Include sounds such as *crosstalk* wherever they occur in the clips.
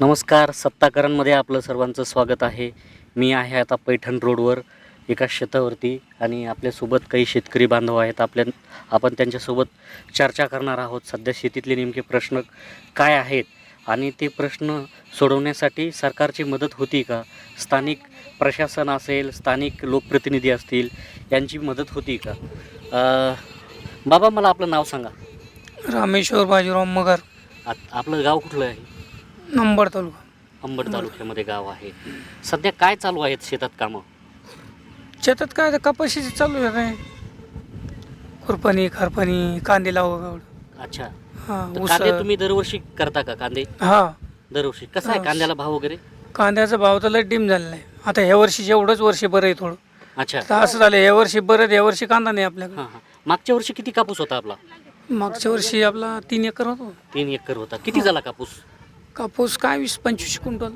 नमस्कार सत्ताकरांमध्ये आपलं सर्वांचं स्वागत आहे. मी आहे आता पैठण रोडवर एका शेतावरती आणि आपल्यासोबत काही शेतकरी बांधव आहेत. आपल्या आपण त्यांच्यासोबत चर्चा करणार आहोत. सध्या शेतीतले नेमके प्रश्न काय आहेत आणि ते प्रश्न सोडवण्यासाठी सरकारची मदत होती का? स्थानिक प्रशासन असेल स्थानिक लोकप्रतिनिधी असतील यांची मदत होती का? अ, बाबा मला आपलं नाव सांगा. रामेश्वर बाजीराव मगर. आ आपलं गाव कुठलं आहे? नंबर तालुका. अंबड तालुक्यामध्ये गाव आहे. सध्या काय चालू आहेत शेतात कामं? शेतात काय आता कपाशीची चालू आहे काय खुरपणी खारपणी कांदे लावड अच्छा. हा तर ऊस कांदे तुम्ही दरवर्षी करता का कांदे? हा. दरवर्षी. कसा आहे हा. कांद्याला भाव वगैरे? कांद्याचा भाव तर लय डिम झालेला आहे. आता ह्या वर्षी एवढंच वर्षी बरं आहे थोडं. अच्छा. तर असं झालं ह्या वर्षी बरं ह्या वर्षी कांदा नाही आपल्याकडे. हां हां. मागच्या वर्षी किती कापूस होता आपला? मागच्या वर्षी आपला तीन एकर होतो. तीन एकर होता. किती झाला कापूस? कापूस काय वीस पंचवीस क्विंटल.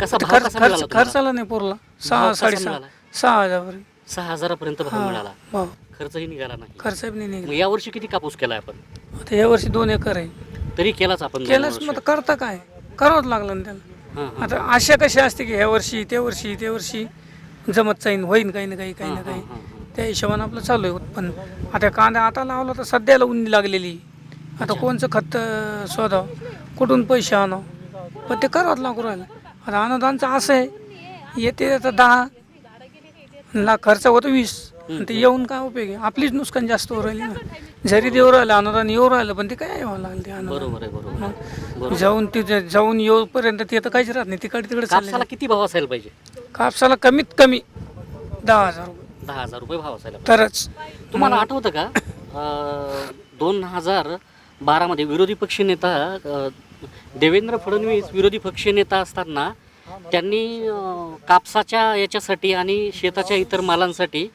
कसा भाव खर्च कसा खर्च मिळाला तुम्हाला? खर्चाला नाही पुरला. सहा कसा साडेसहा मिळाला? सहा हजारपर्यंत. सहा हजारापर्यंत भाव मिळाला. खर्चही निघाला नाही. खर्च नाही मग निघाला या वर्षी किती कापूस केलाय आपण? आता ह्या वर्षी दोन एकर आहे. तरी केलाच आपण केलंच. मग आता करता काय? करावंच लागलं ना त्याला. आता आशा कशी असते की ह्या वर्षी त्या वर्षी त्या वर्षी जमत जाईन होईन काही ना काही काही ना काही. त्या हिशोबानं आपलं चालू आहे. उत्पन्न आता कांदा आता लावला तर सध्याला उंदी लागलेली. आता कोणचं खत शोधावं? कुठून पैसे आणावं? पण ते करावंच लागू राहिलं. आता अनुदानचं असं आहे येते आता दहा लाख खर्च होतो वीस. ते येऊन काय उपयोग आहे? आपलीच नुकसान जास्त होऊ राहिली ना. जरी देऊ राहिलं अनुदान येऊ राहिलं पण ते काय यावं लागलं ते अनुदान बरोबर आहे बरोबर बरोबर जाऊन तिथे जाऊन येऊपर्यंत ते तर काहीच राहत नाही. तिकडे तिकडे चालले कापसाला किती भाव असायला पाहिजे? कापसाला कमीत कमी दहा हजार रुपये. दहा हजार रुपये भाव असायला पाहिजे. तरच. तुम्हाला आठवतं का? दोन हजार बारामध्ये विरोधी पक्षनेता देवेंद्र फडणवीस विरोधी पक्षनेता असताना त्यांनी कापसाच्या याच्यासाठी आणि शेताच्या इतर मालांसाठी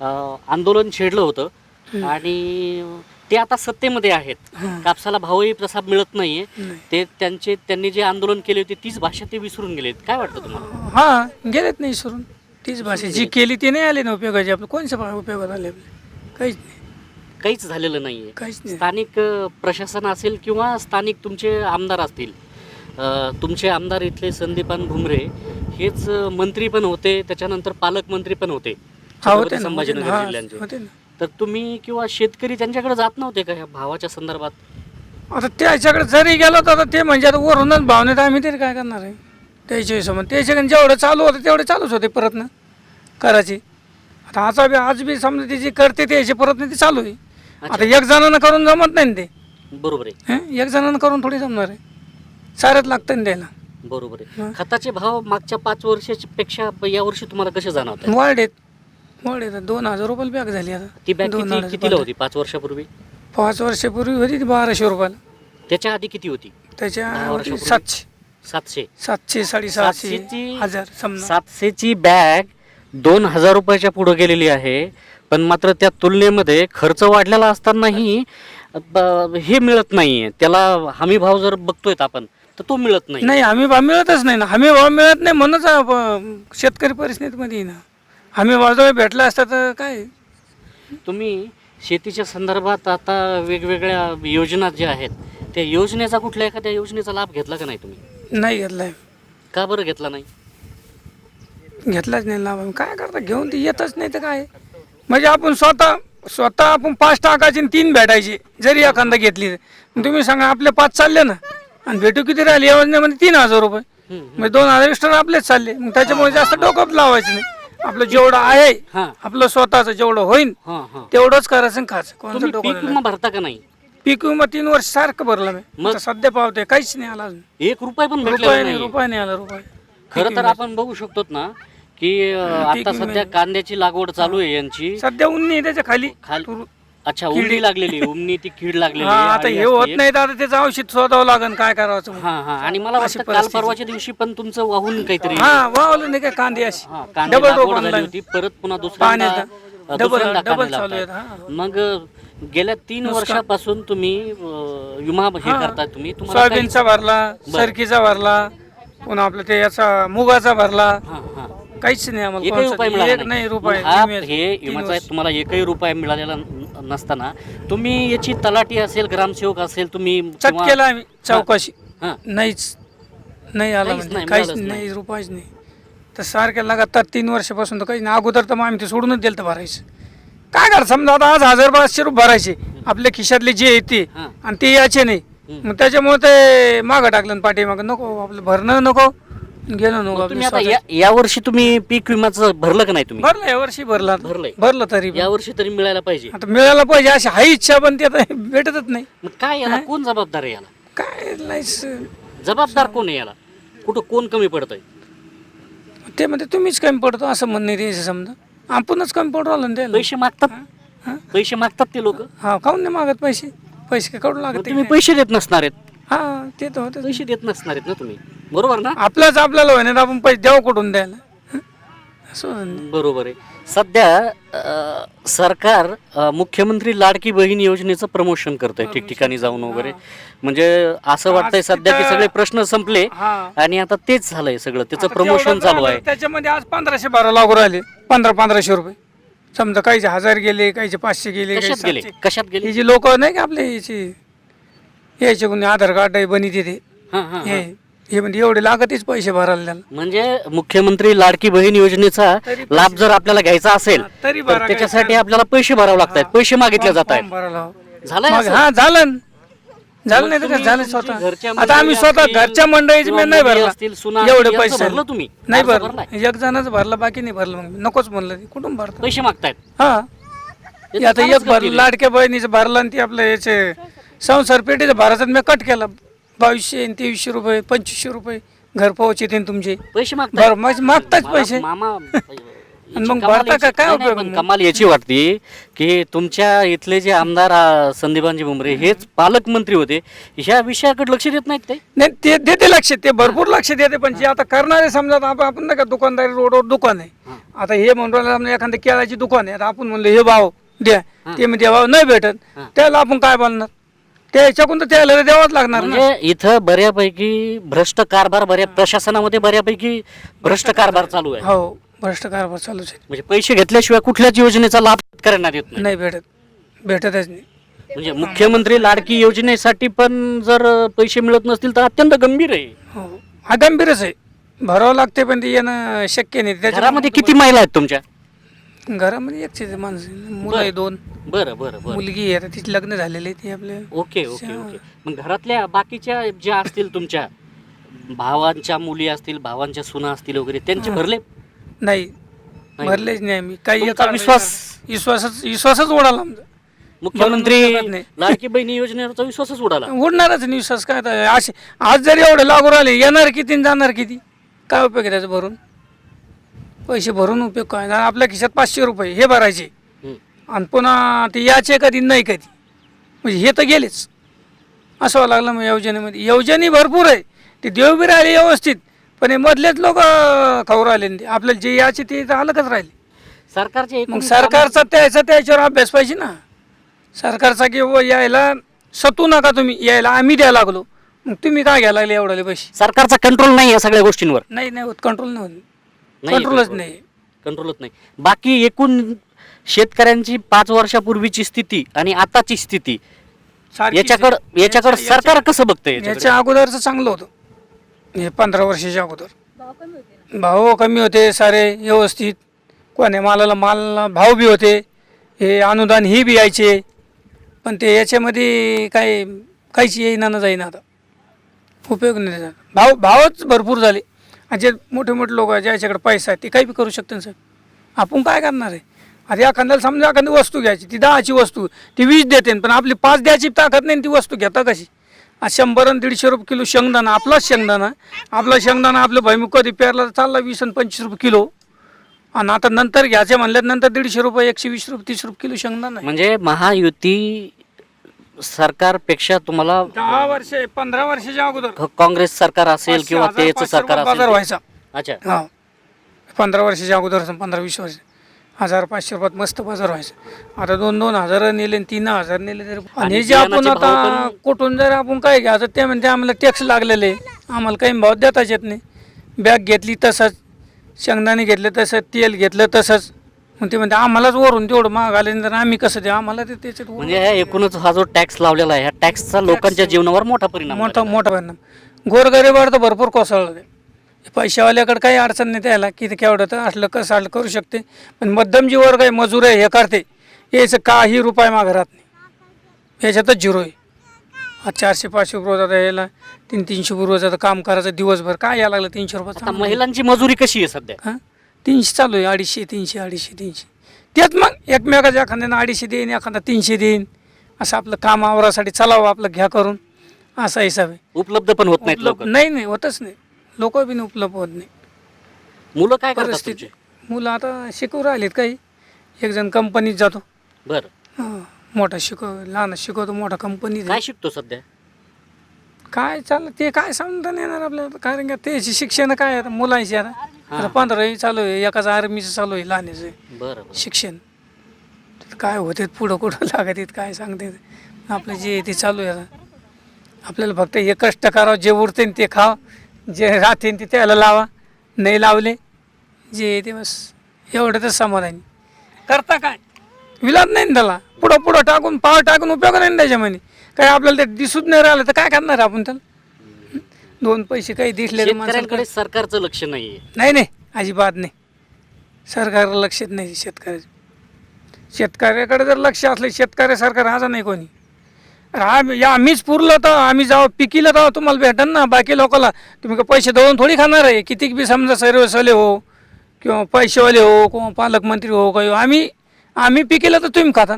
आंदोलन छेडलं होतं. आणि ते आता सत्तेमध्ये आहेत. कापसाला भावही तसा मिळत नाहीये. नाही. ते त्यांचे त्यांनी जे आंदोलन केले होते तीच भाषा ते विसरून गेलेत. काय वाटतं तुम्हाला? हा गेलेत नाही सोडून तीच भाषा जी केली ती नाही आली ना उपयोगाची. आपलं कोणत्या भा- उपयोगात आले आपले? काहीच नाही. काहीच झालेलं काहीच नाही. स्थानिक अ, प्रशासन असेल किंवा स्थानिक तुमचे आमदार असतील अ, तुमचे आमदार इथले संदीपान भुमरे हेच अ, मंत्री पण होते त्याच्यानंतर पालकमंत्री पण होते. हा होते छत्रपती ना. होते संभाजीनगर हा, जिल्ह्यांचे. होते ना. तर तुम्ही किंवा शेतकरी त्यांच्याकडे जात नव्हते का ह्या भावाच्या संदर्भात? आता त्याच्याकडे जरी गेलो तर आता ते म्हणजे आता वरूनच भावनेत आम्ही तरी काय करणार आहे? त्याच्या हिशोबाने त्याच्याकडे जेवढं चालू होतं तेवढे चालूच होते परत ना करायचे. आता आता बी आज बी समजा ती जी करते त्याचे परत ते चालू आहे. आता एक जणांना करून जमत नाही ना ते. बरोबर आहे. हं? एक जणांना करून थोडी जमणार आहे. साऱ्यात लागतं ना द्यायला बरोबर आहे. खताचे भाव मागच्या पाच वर्षाच्या पेक्षा या वर्षी तुम्हाला कसे जाणवत वाढेत वाढेत दोन हजार रुपयाला बॅग झाली आता. ती बॅग दोन किती कितीला. होती? पाच वर्षापूर्वी? पाच वर्षापूर्वी होती ती बाराशे रुपयाला. त्याच्या आधी किती होती? त्याच्या दहा होती वर्षापूर्वी? सातशे. सातशे. सातशे साडेसहाशे सातशेची- हजार समजा. सातशेची बॅग दोन हजार रुपयाच्या पुढे गेलेली आहे. पण मात्र त्या तुलनेमध्ये खर्च वाढलेला असतानाही हे मिळत नाहीये. त्याला हमी भाव जर बघतोय आपण तर तो मिळत नाही नाही हमी भाव मिळतच नाही ना. हमी भाव मिळत नाही म्हणूनच आप- शेतकरी परिस्थितीमध्ये ना. हमी भाव जर भेटला असता तर काय? तुम्ही शेतीच्या संदर्भात आता वेगवेगळ्या योजना ज्या आहेत त्या योजनेचा कुठल्या एखाद्या योजनेचा लाभ घेतला का नाही तुम्ही? नाही घेतलाय. का बरं घेतला नाही? घेतलाच नाही लाभ. काय करता? घेऊन ते येतच नाही तर काय? म्हणजे आपण स्वतः स्वतः आपण पाच टाकायचे आणि तीन भेटायचे जरी एखादा घेतली तर. तुम्ही सांगा आपले पाच चालले ना आणि भेटू किती राहिले? या योजनेमध्ये तीन हजार रुपये. म्हणजे दोन हजार एक्स्ट्रा आपलेच चालले. मग त्याच्यामुळे जास्त डोकं लावायचं नाही. आपलं जेवढं आहे आपलं स्वतःचं जेवढं होईल तेवढंच करायचं खायचं. कोणाचं तुम्ही डोकं भरता का नाही? पीक विमा तीन वर्ष सारखं भरलं मी. सध्या पावते काहीच नाही आला अजून. एक रुपये पण रुपये नाही रुपये नाही आला रुपये. खरं तर आपण बघू शकतो ना की आता सध्या कांद्याची लागवड चालू आहे यांची सध्या उन्नी आहे त्याच्याखाली खाल तुरु- अच्छा उमणी लागलेली उमणी ती कीड लागलेली हा आहे आता आणि हे होत नाही तर आता त्याचं औषध शोधावं लागेल काय करावं. हा हा आणि मला वाटतं काल. परवाच्या दिवशी पण तुमचं वाहून काहीतरी हा वावलं नाही काय कांदे अशी हा, कांदे डबल लागवड झाली. होती परत पुन्हा दुसऱ्यांदा पाण्याचा. अं, डबल- दुसऱ्यांदा डबल कांदे चालू आहेत, लावताय. मग अं, गेल्या तीन वर्षापासून तुम्ही अं, विमा हे हा. करताय तुम्ही तुम्हाला काही- सोयाबीनचा भरला सरकीचा भरला पुन्हा आपलं ते याचा मुगाचा भरला हा, हा. काहीच नाही आम्हाला एकही कोणचं. रुपये मिळाला एक नाही. रुपये मग हा विम्याचं. हे तीन विम्याचा वर्ष. तुम्हाला एकही रुपया मिळालेला न- नसताना. तुम्ही याची तलाठी असेल ग्रामसेवक असेल तुम्ही किंवा- केला आम्ही चौकशी. हां. नाहीच. नाही आला काहीच म्हणजे नाही, काहीच मिळालंच नाही रुपयाच नाही. तर सारख्या लगातार तीन वर्षापासून तर काही नाही. अगोदर तर मग आम्ही ते सोडूनच दिलं तर भरायचं. काय करा समजा आता आज हजार पाचशे रुपये भरायचे. आपल्या खिशातले जे येते हां. आणि ते याचे नाही. हम्म. मग त्याच्यामुळे ते मागं टाकलं पाठीमागं. नको आपलं भरणं नको. गेलो नको तुम्ही आता. या या वर्षी तुम्ही पीक विम्याचं भरलं का नाही तुम्ही? भरलं यावर्षी भरला. भरलंय. भरलं तरी पण. या वर्षी तरी मिळायला पाहिजे. आता मिळायला पाहिजे अशी हाई इच्छा पण ती आता भेटतच नाही. मग काय याला? कोण जबाबदार आहे याला? काय नाहीच जबाबदार कोण आहे याला? कुठं कोण कमी पडत आहे ते म्हणजे तुम्हीच कमी पडतो असं म्हणणे द्यायचं समजा. आपणच कमी पडू राहिलो ना त्याला. पैसे मागतात? पैसे मागतात ते लोक? हा काऊन नाही मागत पैसे? पैसे काय काढून लागत तुम्ही पैसे देत नसणार आहेत. हा ते तर होतं पैसे देत नसणार आहेत ना तुम्ही? बरोबर ना? आपल्याच आपल्याला तर आपण पैसे द्यावं कुठून द्यायला? असं. बरोबर आहे. सध्या अं, सरकार अं, मुख्यमंत्री लाडकी बहीण योजनेचं प्रमोशन करतंय ठिकठिकाणी जाऊन वगैरे. म्हणजे असं वाटतंय सध्या की सगळे प्रश्न संपले हा. आणि आता तेच झालंय सगळं. त्याचं प्रमोशन चालू आहे. त्याच्यामध्ये आज पंधराशे बारा लागू राहिले. पंधरा पंधराशे रुपये. समजा काहीचे हजार गेले काहीचे पाचशे गेले कशात गेले. कशात गेले? हे जे लोक नाही का आपले याचे? यायचे कोणी आधार कार्ड आहे बनी तिथे हा हा. हे. हे म्हणजे एवढे लागतच पैसे भरायला म्हणजे मुख्यमंत्री लाडकी बहीण योजनेचा तरी लाभ जर आपल्याला घ्यायचा असेल हा, तरी तर भरा त्याच्यासाठी आपल्याला पैसे भरावे लागतात पैसे मागितले जात आहेत फॉर्म भरायला झालंय मग असं? हा झालं न. झालं नाही तर काय? झालं स्वतः. घरच्या आता आम्ही मंडळी स्वतः असतील, घरच्या मंडळीचे मी किंवा नाही मुली भरला. असतील, सुना एवढे असतील, यांचं पैसे. भरलं तुम्ही? नाही अर्ज भरलं. भरलाय? एक जणांचं भरलं बाकी नाही भरलं. मग नकोच म्हणलं. ते. कुठून भरतं? पैसे मागतायत. हा. आता एक भरलं. लाडक्या बहिणीचं भरलं आणि ते आपलं याचे संसार पेटीचं भरायचं मी कट केला. बावीसशे आणि तेवीसशे रुपये पंचवीसशे रुपये घर पोहोच येते तुमचे. पैसे मागतायत बरं मग मागताच पैसे. मामा *laughs* आणि मग कमाल भरता का याची- काय नाही, नाही, उपयोग पण मग? कमाल याची वाटते की तुमच्या इथले जे आमदार आ, संदीपानजी भुमरे हेच पालकमंत्री होते. ह्या विषयाकडे लक्ष देत नाहीत ते? नाही ते देते लक्ष ते भरपूर लक्ष देते पण जे आता करणारे समजा आता आपण आपण नाही का दुकानदारी रोडवर दुकान आहे. आता हे म्हणून राहिलं समजा एखादं केळाची दुकान आहे आता आपण म्हणलं हे भाव द्या. ते म्हणजे भाव नाही भेटत. त्याला आपण काय बोलणार? त्या ह्याच्याकडून तर त्याला द्यावाच लागणार ना. म्हणजे इथं बऱ्यापैकी भ्रष्ट कारभार बऱ्या प्रशासनामध्ये बऱ्यापैकी भ्रष्ट कारभार चालू आहे. हो भ्रष्ट कारभार चालूच आहे. म्हणजे पैसे घेतल्याशिवाय कुठल्याच योजनेचा लाभ शेतकऱ्यांना देत नाही. नाही भेटत. भेटतच नाही. म्हणजे मुख्यमंत्री लाडकी योजनेसाठी पण जर पैसे मिळत नसतील तर अत्यंत गंभीर आहे. हो हा गंभीरच आहे. भरावं लागते पण ते येणं शक्य नाही. त्याच्या घरामध्ये किती महिला आहेत तुमच्या? घरामध्ये एकच माणसं. मुलं आहे दोन. बरं बरं बरं. मुलगी आहे आता तिची लग्न झालेले ते आपले. Okay okay okay. मग घरातल्या बाकीच्या ज्या असतील तुमच्या भावांच्या मुली असतील भावांच्या सुना असतील वगैरे त्यांचे भरले? नाही. भरलेच नाही आम्ही. काही तुमचा एका- विश्वास- विश्वासच विश्वासच उडाला आमचा. मुख्यमंत्री भरून निघत नाही. लाडकी बहिणी योजनेचा विश्वासच उडाला. उडणारच नाही विश्वास. काय आता असे आज जरी एवढे लागू राहिले येणार किती आणि जाणार किती? काय उपयोग आहे त्याचा भरून? पैसे भरून उपयोग काय? आणि आपल्या खिशात पाचशे रुपये हे भरायचे. आणि पुन्हा ते याचे कधी नाही कधी. म्हणजे हे तर गेलेच. असं लागलं मग योजनेमध्ये योजने भरपूर आहे. ते देव बी राहिले व्यवस्थित. पण हे मधलेच लोक खाऊ राहिले ते. आपल्याला जे याचे ते तर अलगच राहिले. सरकारचे मग सरकारचा त्याचा त्याच्यावर अभ्यास पाहिजे ना. सरकारचा की व यायला सतू नका तुम्ही. यायला आम्ही द्यायला लागलो. मग तुम्ही काय घ्यायला लागले एवढाले पैसे? सरकारचा कंट्रोल नाही या सगळ्या गोष्टींवर. नाही नाही होत. कंट्रोल नाही होत. कंट्रोलच. नाही. कंट्रोलच नाही. बाकी एकूण शेतकऱ्यांची पाच वर्षापूर्वीची स्थिती आणि आताची स्थिती सारखीच याच्याकडं आहे. याच्याकडं याच्या- सरकार कसं बघतंय याच्याकडे? याच्या अगोदरचं चांगलं होतं. हे पंधरा वर्षाच्या अगोदर. भाव कमी होते सारे व्यवस्थित. कोण्या मालाला माल भाव बी होते. हे अनुदान ही बी यायचे. पण ते याच्यामध्ये काय काहीच येईना ना जाईना आता. उपयोग नाही त्याचा. भाव भावच भरपूर झाले. आणि जे मोठे मोठे लोक ज्याच्याकडे पैसा आहे ते काही बी करू शकते ना साहेब. आपण काय करणार आहे? आता एखाद्याला समजा एखादी वस्तू घ्यायची ती दहाची वस्तू ती वीस देते पण आपली पाच द्यायची ताकद नाही ती वस्तू घेता कशी? आज शंभर आणि दीडशे रुपये किलो शेंगदाणा आपलाच शेंगदाणा आपला शेंगदाणा आपलं भैमुख कधी पेरला तर चालला वीस आणि पंचवीस रुपये किलो. आणि आता नंतर घ्यायचे म्हणल्यात नंतर दीडशे रुपये एकशे वीस रुपये तीस रुपये किलो शेंगदाणा. म्हणजे महायुती सरकारपेक्षा तुम्हाला दहा वर्षे पंधरा वर्षाच्या अगोदर. काँग्रेस सरकार असेल किंवा तेच सरकार बाजार असेल व्हायचा. अच्छा. हा. पंधरा वर्षाच्या अगोदर पंधरा वीस वर्ष. हजार पाचशे रुपयात मस्त बाजार व्हायचा. आता दोन दोन हजार नेले आणि तीन हजार नेले तरी आणि हे जे आपण बियाणाचे भाव आता कुठून जर आपण काय घ्यायचं ते म्हणते आम्हाला टॅक्स लागलेले. आम्हाला काही भाव देताच येत नाही. बॅग घेतली तसंच शेंगदाणे घेतले तसंच तेल घेतलं तसंच. मग ते म्हणते आम्हालाच वरून तेवढं महाग आले तर आम्ही कसं द्या आम्हाला ते त्याच्यात वरून म्हणजे ह्या एकूणच हा जो टॅक्स लावलेला आहे ह्या टॅक्सचा लोकांच्या जीवनावर मोठा परिणाम मोठा आहे. मोठा परिणाम. गोरगरीबावर तर भरपूर कोसळलं ते. पैशावाल्याकडे काही अडचण नाही त्याला की ते केवढं तर असलं कसं आलं करू शकते. पण मध्यम जी वर्ग आहे मजूर आहे हे करते. याचं काही रुपये मागं राहत नाही. याच्यातच झिरो आहे. आज चारशे पाचशे रुपये जातं यायला तीन तीनशे रुपये जातं काम करायचं दिवसभर. काय यायला लागलं? तीनशे रुपये आता. महिलांची मजुरी कशी आहे सध्या? हां? तीनशे चालू आहे अडीचशे तीनशे अडीचशे तीनशे. तेच मग एकमेकाच्या एखाद्यानं अडीचशे देईन एखादा तीनशे देईन. असं आपलं काम आवरासाठी चलावं आपलं घ्या करून. असा हिसाब आहे. उपलब्ध पण होत नाहीत लवकर. नाही नाही होतच नाही. लोक बी नाही उपलब्ध होत नाही. मुलं काय करतात परिस्थिती तुमचे? मुलं आता शिकवू राहिलेत काही. एक जण कंपनीत जातो. बरं. हां, मोठा शिकव लहान शिकवतो मोठा कंपनीत काय शिकतो सध्या? काय चाललं ते काय समजता नाही येणार आपल्याला? कारण का त्याची शिक्षण काय आहे आता? मुलांची आता. आता पंधरावी चालू आहे एकाचं आर्मीचं चालू आहे लहानचं बरं बरं. शिक्षण. तर काय होते पुढं कुठं *laughs* लागत आहेत काय सांगते आपलं जे आहे ते चालू आहे आता. आपल्याला फक्त हे कष्ट करावं जे उरते ते खाव. जे राहते ते त्याला लावा नाही लावले जे ते बस. एवढं समाधानी करता काय? विलाद नाही त्याला. पुढं पुढं टाकून पाव टाकून उपयोग नाही त्याच्यामध्ये. काय आपल्याला ते दिसूच नाही राहिलं तर काय करणार आपण त्याला? दोन पैसे काही दिसले तर शेतकऱ्यांकडे सरकारचं लक्ष नाहीये. नाही नाही. अजिबात नाही. सरकारला लक्षात नाही शेतकऱ्याचं. शेतकऱ्याकडे जर लक्ष असलं शेतकऱ्यासारखं राहायचं नाही कोणी. आम्ही या आम्हीच पुरलं तर आम्ही जाऊ. पिकीला तर तुम्हाला भेटन ना. बाकी लोकांना तुम्ही का पैसे देऊन थोडी खाणार आहे. कितीक बी समजा सर्वसवाले हो किंवा पैसेवाले हो किंवा पालकमंत्री हो काही हो. आम्ही आम्ही पिकीला तर तुम्ही खाता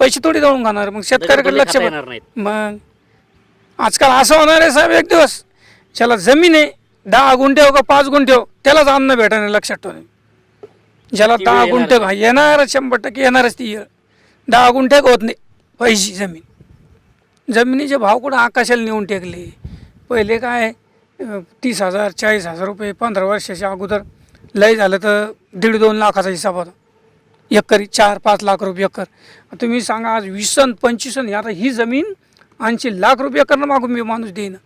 पैसे थोडी दळून खाणार. मग शेतकऱ्याकडे लक्ष नाहीत. मग आजकाल असं होणार आहे साहेब एक दिवस. त्याला जमीन आहे दहा गुंठे हो का पाच गुंठे हो त्यालाच अन्न भेटणार लक्षात ठेवणे ज्याला दहा गुंठे हा, येणार शंभर टक्के येणारच ती. दहा गुंठे होत नाही? पैसे जमीन. जमिनीचे भाव कुठं आकाशाला नेऊन टेकले? पहिले काय तीस हजार चाळीस हजार रुपये पंधरा वर्षाच्या अगोदर लय झालं तर दीड दोन लाखाचा हिसाब होता. एकरी चार पाच लाख रुपये एकर. तुम्ही सांगा आज वीस पंचवीसन पंचवीस आता ही जमीन ऐंशी लाख रुपये एकरनं मागून मी माणूस देईन.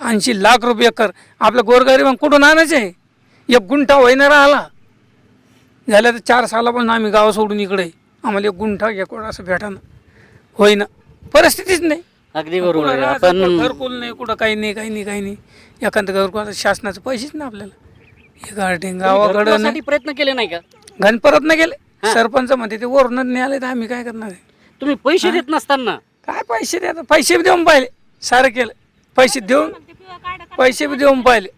ऐंशी लाख रुपये एकर. आपलं गोरगरीब कुठून आणायचं आहे एक गुंठा होईना राहिला झालं तर चार सालापासून आम्ही गाव सोडून इकडे. आम्हाला एक गुंठा एकवडा असं भेटानं. होईना. परिस्थितीच नाही. अगदी बरोबर आपण घरकुल नाही कुठं काही नाही काही नाही काही नाही. एखादं घरकुल आता शासनाचं पैसेच ना आपल्याला. हे गार्डन गावाकडं नाही. घरकुलासाठी प्रयत्न केले नाही का? घन परत नाही गेले सरपंच म्हणते ते वरून नाही आले तर आम्ही काय करणार आहे? तुम्ही पैसे देत नसताना. काय पैसे द्या पैसे बी देऊन पाहिले. सारं केलं. पैसे देऊन पैसे बी देऊन पाहिले.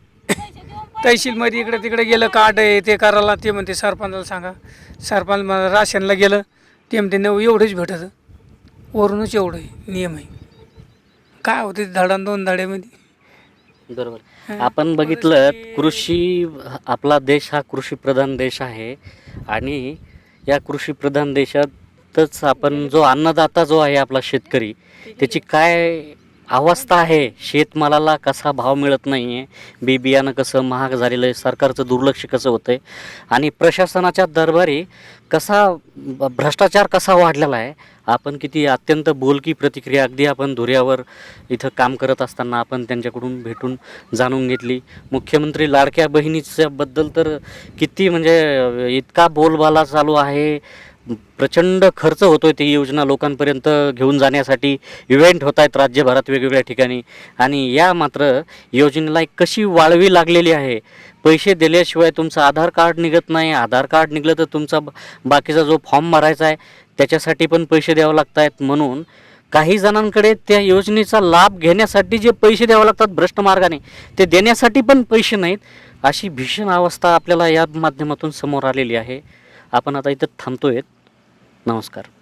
तहसीलमध्ये इकडे तिकडे गेलं कार्ड आहे ते करायला ते म्हणते सरपंचाला सांगा. सरपंच मला राशनला गेलं. ते म्हणते नऊ एवढंच भेटत. वरूनच एवढं आहे नियम आहे. काय होते धडान दोन धड्यामध्ये? बरोबर. आपण बघितलं कृषी आपला देश हा कृषी प्रधान देश आहे आणि या कृषी प्रधान देशातच आपण जो अन्नदाता जो आहे आपला शेतकरी त्याची काय अवस्था आहे. शेतमालाला कसा भाव मिळत नाही आहे बी बियाणं कसं महाग झालेलं आहे. सरकारचं दुर्लक्ष कसं होतं आहे आणि प्रशासनाच्या दरबारी कसा भ्रष्टाचार कसा वाढलेला आहे. आपण किती अत्यंत बोलकी प्रतिक्रिया अगदी आपण धुऱ्यावर इथं काम करत असताना आपण त्यांच्याकडून भेटून जाणून घेतली. मुख्यमंत्री लाडक्या बहिणीच्याबद्दल तर किती म्हणजे इतका बोलबाला चालू आहे. प्रचंड खर्च होतोय ती योजना लोकांपर्यंत घेऊन जाण्यासाठी. इव्हेंट होत आहेत राज्यभरात वेगवेगळ्या ठिकाणी. आणि या मात्र योजनेला एक कशी वाळवी लागलेली आहे? पैसे दिल्याशिवाय तुमचं आधार कार्ड निघत नाही. आधार कार्ड निघलं तर तुमचा बाकीचा जो फॉर्म भरायचा आहे त्याच्यासाठी पण पैसे द्यावे लागत आहेत म्हणून काही जणांकडे त्या योजनेचा लाभ घेण्यासाठी जे पैसे द्यावे लागतात भ्रष्ट मार्गाने ते देण्यासाठी पण पैसे नाहीत. अशी भीषण अवस्था आपल्याला या माध्यमातून समोर आलेली आहे. आपण आता इथं थांबतोय नमस्कार